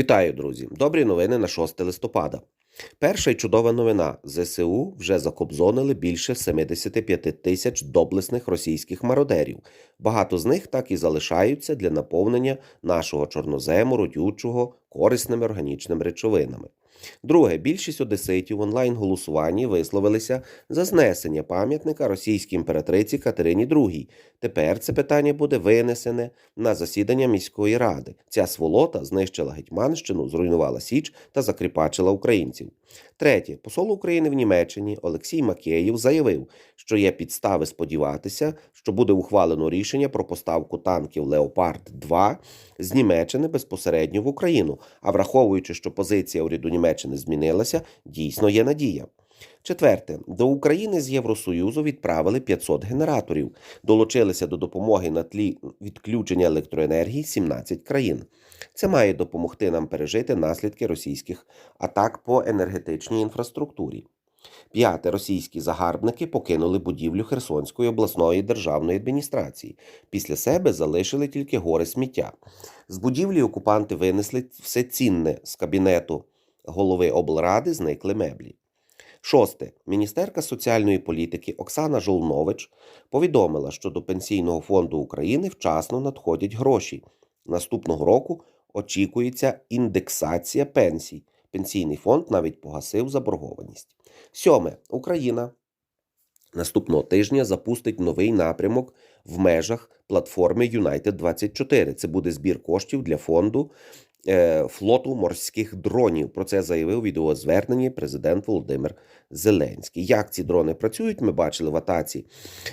Вітаю, друзі! Добрі новини на 6 листопада. Перша й чудова новина: ЗСУ вже закобзонили більше 75 тисяч доблесних російських мародерів. Багато з них так і залишаються для наповнення нашого чорнозему, родючого, корисними органічними речовинами. Друге, більшість одеситів в онлайн-голосуванні висловилися за знесення пам'ятника російській імператриці Катерині II. Тепер це питання буде винесене на засідання міської ради. Ця сволота знищила Гетьманщину, зруйнувала Січ та закріпачила українців. Третє, посол України в Німеччині Олексій Макеєв заявив, що є підстави сподіватися, що буде ухвалено рішення про поставку танків Леопард 2 з Німеччини безпосередньо в Україну. А враховуючи, що позиція уряду Німеччини змінилася, дійсно є надія. Четверте, до України з Євросоюзу відправили 500 генераторів. Долучилися до допомоги на тлі відключення електроенергії 17 країн. Це має допомогти нам пережити наслідки російських атак по енергетичній інфраструктурі. П'яте російські загарбники покинули будівлю Херсонської обласної державної адміністрації. Після себе залишили тільки гори сміття. З будівлі окупанти винесли все цінне з кабінету голови облради, зникли меблі. Шосте. Міністерка соціальної політики Оксана Жолнович повідомила, що до Пенсійного фонду України вчасно надходять гроші. Наступного року очікується індексація пенсій. Пенсійний фонд навіть погасив заборгованість. Сьоме. Україна наступного тижня запустить новий напрямок в межах платформи United 24. Це буде збір коштів для фонду флоту морських дронів. Про це заявив у відеозверненні президент Володимир Зеленський. Як ці дрони працюють, ми бачили в атаці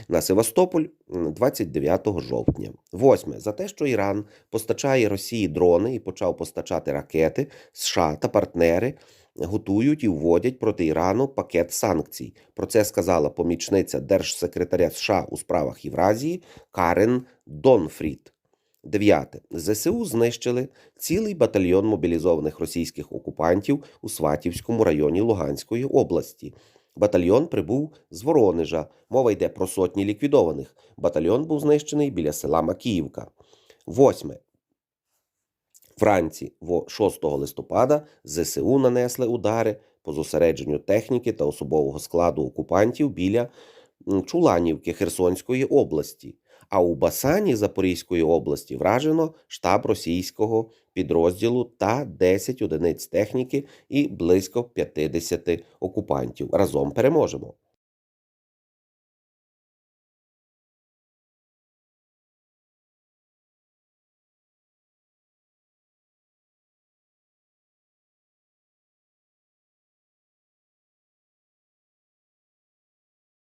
на Севастополь м, 29 жовтня. Восьме за те, що Іран постачає Росії дрони і почав постачати ракети, США та партнери. Готують і вводять проти Ірану пакет санкцій. Про це сказала помічниця держсекретаря США у справах Євразії Карен Донфрід. Дев'яте. ЗСУ знищили цілий батальйон мобілізованих російських окупантів у Сватівському районі Луганської області. Батальйон прибув з Воронежа. Мова йде про сотні ліквідованих. Батальйон був знищений біля села Макіївка. Восьме. Вранці, 6 листопада, ЗСУ нанесли удари по зосередженню техніки та особового складу окупантів біля Чуланівки Херсонської області. А у Басані Запорізької області вражено штаб російського підрозділу та 10 одиниць техніки і близько 50 окупантів. Разом переможемо.